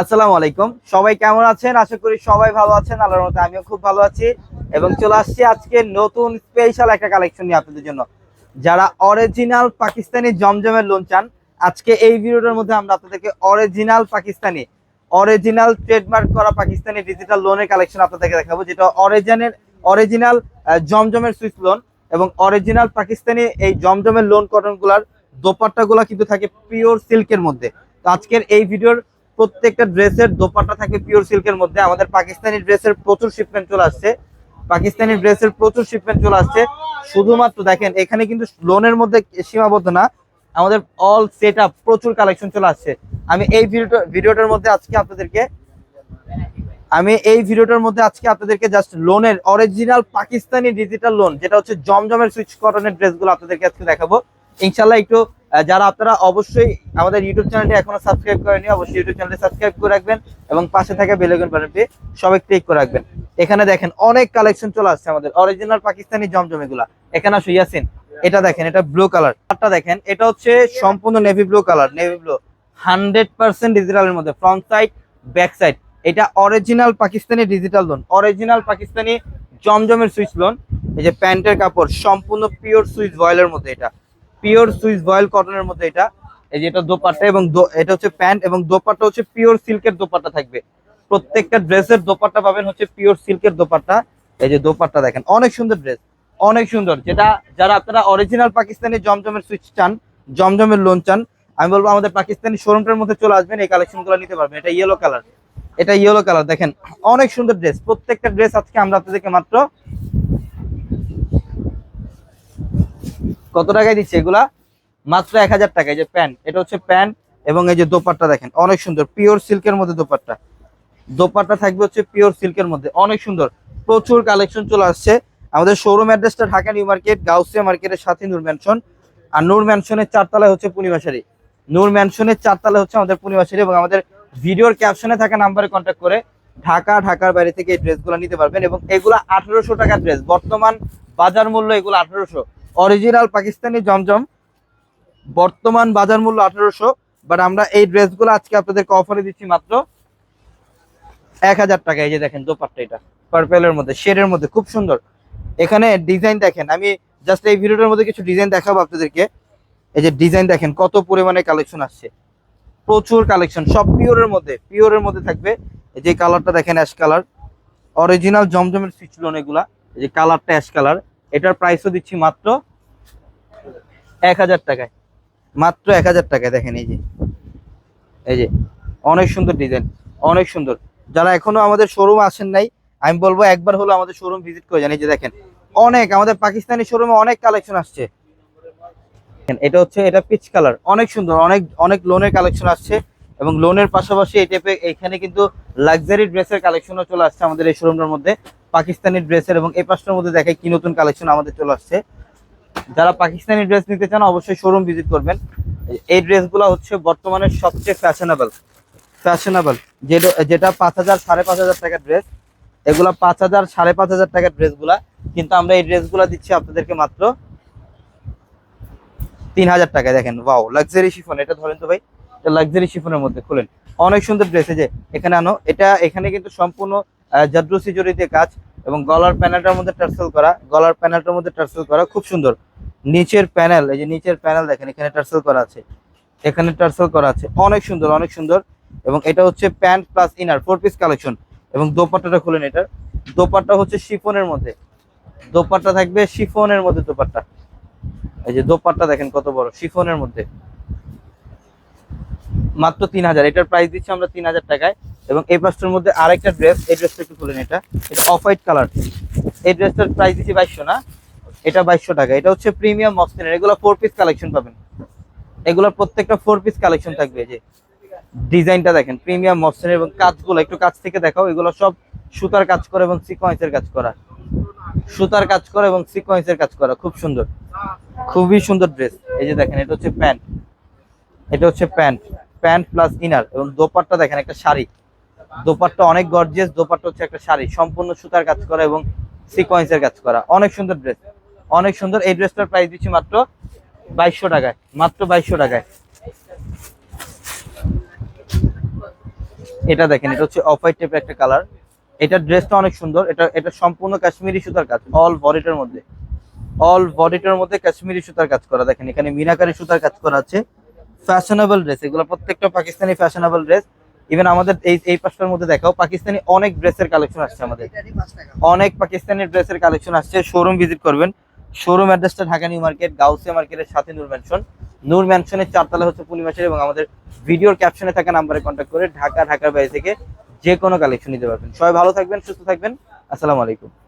আসসালামু আলাইকুম। সবাই কেমন আছেন? আশা করি সবাই ভালো আছেন। আল্লাহর মতো আমিও খুব ভালো আছি। এবং চলে আসছি আজকে নতুন স্পেশাল একটা কালেকশন নিয়ে আপনাদের জন্য। যারা অরিজিনাল পাকিস্তানি জমজমের লোন চান, আজকে এই ভিডিওটার মধ্যে আমরা আপনাদেরকে অরিজিনাল পাকিস্তানি অরিজিনাল ট্রেডমার্ক করা পাকিস্তানি ডিজিটাল লোনের কালেকশন আপনাদেরকে দেখাবো, যেটা অরিজিনাল অরিজিনাল জমজমের সুইচ লোন এবং অরিজিনাল পাকিস্তানি এই জমজমের লোন কটনগুলার দোপাট্টাগুলো কিন্তু থাকে পিওর সিল্কের মধ্যে। তো আজকের এই ভিডিওর প্রত্যেকটা ড্রেসের দোপাট্টা থাকে পিওর সিল্কের মধ্যে। আমাদের পাকিস্তানি ড্রেসের প্রচুর শিপমেন্ট চলে আসছে। পাকিস্তানি ড্রেসের প্রচুর শিপমেন্ট চলে আসছে। শুধুমাত্র দেখেন, এখানে কিন্তু লোনের মধ্যে সীমাবদ্ধ না, আমাদের অল সেট আপ প্রচুর কালেকশন চলে আসছে। আমি এই ভিডিওটা ভিডিওটার মধ্যে আজকে আপনাদেরকে, আমি এই ভিডিওটার মধ্যে আজকে আপনাদেরকে জাস্ট লোনের অরিজিনাল পাকিস্তানি ডিজিটাল লোন যেটা হচ্ছে জমজমের সুইচ কটনের ড্রেসগুলো আপনাদেরকে আজকে দেখাবো। ইনশাল্লাহ একটু যারা আপনারা অবশ্যই আমাদের ইউটিউব চ্যানেলটি এখনও সাবস্ক্রাইব করেনি অবশ্যই ইউটিউব চ্যানেলটি সাবস্ক্রাইব করে রাখবেন এবং পাশে থাকা বেলেগন বাটনটি সবাই ক্লিক করে রাখবেন। এখানে দেখেন অনেক কালেকশন চলে আসছে আমাদের। অরিজিনাল পাকিস্তানি জমজম এগুলা এখানে আসো, ইয়াসিন। এটা দেখেন, এটা ব্লু কালার কালারটা দেখেন, এটা হচ্ছে সম্পূর্ণ navy blue colour navy blue hundred percent ডিজিটালের মধ্যে ফ্রন্ট সাইড ব্যাক সাইড এটা original Pakistani digital lawn original Pakistani জমজমের সুইচ লোন এই যে প্যান্টের কাপড়, সম্পূর্ণ পিওর সুইচ ভয়েলের মধ্যে এটা। পিওর সুইচ ভয়েল কটনের মধ্যে এটা। এই যে এটা দোপাট্টা এবং এটা হচ্ছে প্যান্ট এবং দোপাট্টা হচ্ছে পিওর সিল্কের দোপাট্টা থাকবে। প্রত্যেকটা ড্রেসের দোপাট্টা পাবেন হচ্ছে পিওর সিল্কের দোপাট্টা। এই যে দোপাট্টা দেখেন, অনেক সুন্দর ড্রেস, অনেক সুন্দর। যেটা, যারা আপনারা অরিজিনাল পাকিস্তানি জমজমের সুইচ চান, জমজমের লোন চান, আমি বলব আমাদের পাকিস্তানি শোরুমটার মধ্যে চলে আসবেন, এই কালেকশনগুলো নিতে পারবেন। এটা ইয়েলো কালার এটা ইয়েলো কালার দেখেন, অনেক সুন্দর ড্রেস, প্রত্যেকটা ড্রেস আজকে আমরা আপনাদেরকে মাত্র কত টাকায় দিচ্ছে এগুলা? মাত্র এক হাজার টাকা, এই যে প্যান্ট, এটা হচ্ছে প্যান্ট এবং এই যে দোপাট্টা দেখেন, অনেক সুন্দর পিওর সিল্কের মধ্যে দোপাট্টা। দোপাট্টা থাকবে হচ্ছে পিওর সিল্কের মধ্যে, অনেক সুন্দর। প্রচুর কালেকশন চলে আসছে। আমাদের শোরুম অ্যাড্রেসটা ঢাকা নিউ মার্কেট, গাউসিয়া মার্কেটের সাথে নূর ম্যানশন আর নূর ম্যানশনের চারতলায় হচ্ছে পূর্ণিমাশারি নূর ম্যানশনের চারতলায় হচ্ছে আমাদের পূর্ণিমাশারি এবং আমাদের ভিডিওর ক্যাপশনে থাকা নাম্বারে কন্ট্যাক্ট করে ঢাকা, ঢাকার বাইরে থেকে এই ড্রেসগুলো নিতে পারবেন এবং এগুলো আঠারোশো টাকার ড্রেস বর্তমান বাজার মূল্য এগুলো আঠারোশো। অরিজিনাল পাকিস্তানি জমজম। বর্তমান বাজার মূল্য আঠারোশো বাট আমরা এই ড্রেসগুলো আজকে আপনাদেরকে অফারে দিচ্ছি মাত্র এক হাজার টাকা। এই যে দেখেন দোপাট্টা এটা পার্পেলের মধ্যে শেডের মধ্যে, খুব সুন্দর। এখানে ডিজাইন দেখেন, আমি জাস্ট এই ভিডিওটার মধ্যে কিছু ডিজাইন দেখাবো আপনাদেরকে। এই যে ডিজাইন দেখেন, কত পরিমাণে কালেকশন আসছে। প্রচুর কালেকশন সব পিওরের মধ্যে পিওরের মধ্যে থাকবে। এই যে কালারটা দেখেন অ্যাশ কালার অরিজিনাল জমজমের সুইচ লোন এগুলা এই যে কালারটা অ্যাশ কালার এটার প্রাইসও দিচ্ছি মাত্র এক হাজার টাকায়। মাত্র এক হাজার টাকায় দেখেন এই যে। এই যে, অনেক সুন্দর ডিজাইন অনেক সুন্দর। যারা এখনও আমাদের শোরুম আসেন নাই, আমি বলব একবার হলো আমাদের শোরুম ভিজিট করে এই যে দেখেন, অনেক, আমাদের পাকিস্তানি শোরুমে অনেক কালেকশন আসছে। এটা হচ্ছে, এটা পিচ কালার অনেক সুন্দর, অনেক অনেক লোনের কালেকশন আসছে। এবং লোনের পাশাপাশি এই টাইপের এখানে কিন্তু লাক্সারি ড্রেসের কালেকশনও চলে আসছে আমাদের এই শোরুমটার মধ্যে। পাকিস্তানি ড্রেসের এবং এই পাশটার মধ্যে দেখায় কি নতুন কালেকশন আমাদের চলে আসছে। যারা পাকিস্তানি ড্রেস নিতে চান, অবশ্যই শোরুম ভিজিট করবেন। এই ড্রেসগুলো হচ্ছে বর্তমানে সবচেয়ে ফ্যাশনেবল ফ্যাশনেবল যেটা পাঁচ হাজার, সাড়ে পাঁচ হাজার টাকার ড্রেস এগুলা পাঁচ হাজার, সাড়ে পাঁচ হাজার টাকার ড্রেসগুলা। কিন্তু আমরা এই ড্রেসগুলো দিচ্ছি আপনাদেরকে মাত্র তিন হাজার টাকায়, দেখেন। ওয়াও লাক্সারি শিফন এটা ধরেন তো ভাই লাক্সারি শিফনের মধ্যে খুলেন। অনেক সুন্দর ড্রেস যে, এখানে আনো। এটা, এখানে কিন্তু সম্পূর্ণ জাদ্রুসি জড়ি দিয়ে কাজ এবং গলার প্যানেলটার মধ্যে টার্সেল করা, গলার প্যানেলটার মধ্যে টার্সেল করা খুব সুন্দর। নিচের প্যানেল, এই যে নিচের প্যানেল দেখেন, এখানে টার্সেল করা আছে। এখানে টার্সেল করা আছে। অনেক সুন্দর অনেক সুন্দর। এবং এটা হচ্ছে pant plus inner four piece collection এবং দোপাট্টাটা খুলেন এটার। দোপাট্টা হচ্ছে শিফনের মধ্যে। দোপাট্টা থাকবে শিফনের মধ্যে দোপাট্টা। এই যে দোপাট্টা দেখেন কত বড়, শিফনের মধ্যে। মাত্র তিন হাজার। এটার প্রাইস দিচ্ছি আমরা তিন হাজার টাকায়। এবং এই পাঁচটার মধ্যে আরেকটা ড্রেস, এই ড্রেসটা একটু খুলেন এটা। এটা অফ হোয়াইট কালার। এই ড্রেসটার প্রাইস দিচ্ছি বাইশশো, না? এটা বাইশশো টাকা। এটা হচ্ছে প্রিমিয়াম মসলিনের এগুলো ফোর পিস কালেকশন পাবেন। এগুলোর প্রত্যেকটা ফোর পিস কালেকশন থাকবে যে। ডিজাইনটা দেখেন প্রিমিয়াম মসলিন এবং কাজগুলো। একটু কাছ থেকে দেখাও, এগুলো সব সুতার কাজ করে এবং সিকোয়েন্সের কাজ করা। সুতার কাজ করা এবং সিকোয়েন্সের কাজ করা। খুব সুন্দর। খুবই সুন্দর ড্রেস এই যে দেখেন, এটা হচ্ছে প্যান্ট। এটা হচ্ছে প্যান্ট। প্যান্ট প্লাস ইনার এবং দোপাট্টা দেখেন, একটা শাড়ি। দোপাট্টা অনেক গর্জিয়াস দোপাট্টা হচ্ছে একটা শাড়ি। সম্পূর্ণ সুতার কাজ করা এবং সিকোয়েন্সের কাজ করা। অনেক সুন্দর ড্রেস অনেক সুন্দর। এই ড্রেসটার প্রাইস দিচ্ছি মাত্র বাইশশো টাকায়। মাত্র বাইশশো টাকায়। এটা দেখেন, এটা হচ্ছে অফ হোয়াইট টাইপের একটা কালার এটা ড্রেসটা অনেক সুন্দর। এটা এটা সম্পূর্ণ কাশ্মীরি সুতার কাজ। অল বডিটার মধ্যে। অল বডিটার মধ্যে কাশ্মীরি সুতার কাজ করা। দেখেন, এখানে মিনাকারি সুতার কাজ করা আছে। ফ্যাশনেবল ড্রেস এগুলো প্রত্যেকটা পাকিস্তানি ফ্যাশনেবল ড্রেস ইভেন আমাদের এই এই পাঁচটার মধ্যে দেখাও, পাকিস্তানি অনেক ড্রেসের কালেকশন আসছে আমাদের। অনেক পাকিস্তানি ড্রেসের কালেকশন আসছে শোরুম ভিজিট করবেন। শোরুম অ্যাড্রেসটা ঢাকা নিউ মার্কেট, গাউসিয়া মার্কেটের সাথে নূর ম্যানশন নূর ম্যানশনের চারতলা হচ্ছে পূর্ণিমাসের এবং আমাদের ভিডিওর ক্যাপশনে থাকা নাম্বারে কন্ট্যাক্ট করে ঢাকা, ঢাকার বাইরে থেকে যে কোনো কালেকশন নিতে পারবেন। সবাই ভালো থাকবেন, সুস্থ থাকবেন। আসসালামু আলাইকুম।